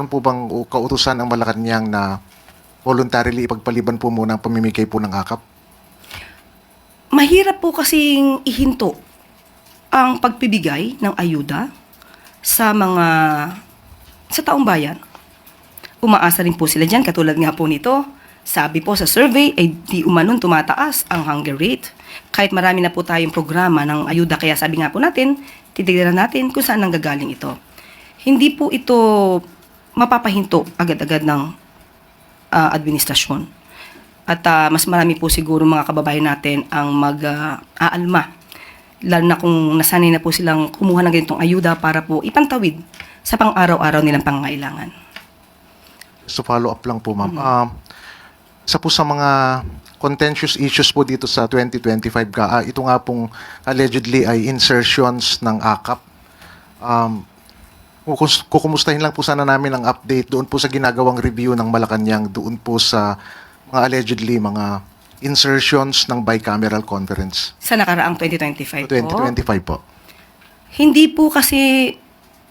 meron po bang kautusan ang Malacanang na voluntarily ipagpaliban po muna ang pamimigay po ng akap? Mahirap po kasing ihinto ang pagpibigay ng ayuda sa mga sa taong bayan. Umaasa rin po sila dyan, katulad nga po nito. Sabi po sa survey, ay di umanon tumataas ang hunger rate. Kahit marami na po tayong programa ng ayuda, kaya sabi nga po natin, titignan natin kung saan nanggagaling ito. Hindi po ito mapapahinto agad-agad ng ah, administrasyon. At ah, mas marami po siguro mga kababayan natin ang mag-aalma. Lalo na kung nasanay na po silang kumuha ng ganitong ayuda para po ipantawid sa pang-araw-araw nilang pangangailangan. So follow up lang po ma'am. Um, sa po sa mga contentious issues po dito sa 2025 ka, ah, ito nga pong allegedly ay insertions ng akap. Um, kukumustahin lang po sana namin ang update doon po sa ginagawang review ng Malacanang doon po sa mga allegedly mga insertions ng bicameral conference. Sa nakaraang 2025 po. 2025 po. Hindi po kasi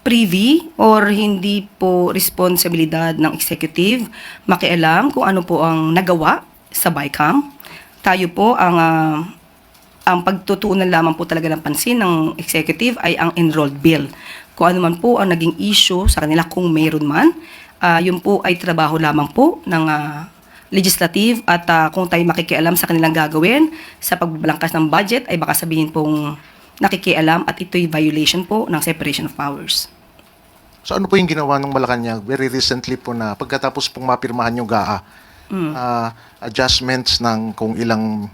privy or hindi po responsibilidad ng executive makialam kung ano po ang nagawa sa BICAM. Tayo po ang ah, ang pagtutuunan lamang po talaga ng pansin ng executive ay ang enrolled bill. Kung ano man po ang naging issue sa kanila kung mayroon man, ah, yun po ay trabaho lamang po ng ah, legislative at ah, kung tayo makikialam sa kanilang gagawin sa pagbalangkas ng budget ay baka sabihin pong nakikialam at ito'y violation po ng separation of powers. So ano po yung ginawa ng Malacanang very recently po na pagkatapos pong mapirmahan yung GAA, ah, adjustments ng kung ilang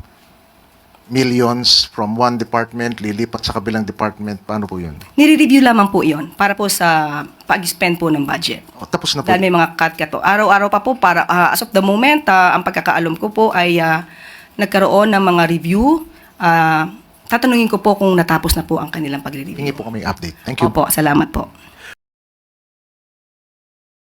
millions from one department lilipat sa kabilang department, paano po yun? Nire-review lamang po iyon para po sa pag-spend po ng budget. O, tapos na po. Dahil may mga cut-cut po. Araw-araw pa po para ah, as of the moment, ah, ang pagkakaalam ko po ay ah, nagkaroon ng mga review. Ah, tatanungin ko po kung natapos na po ang kanilang pagre-review. Hingi po kami update. Thank you. Opo, salamat po.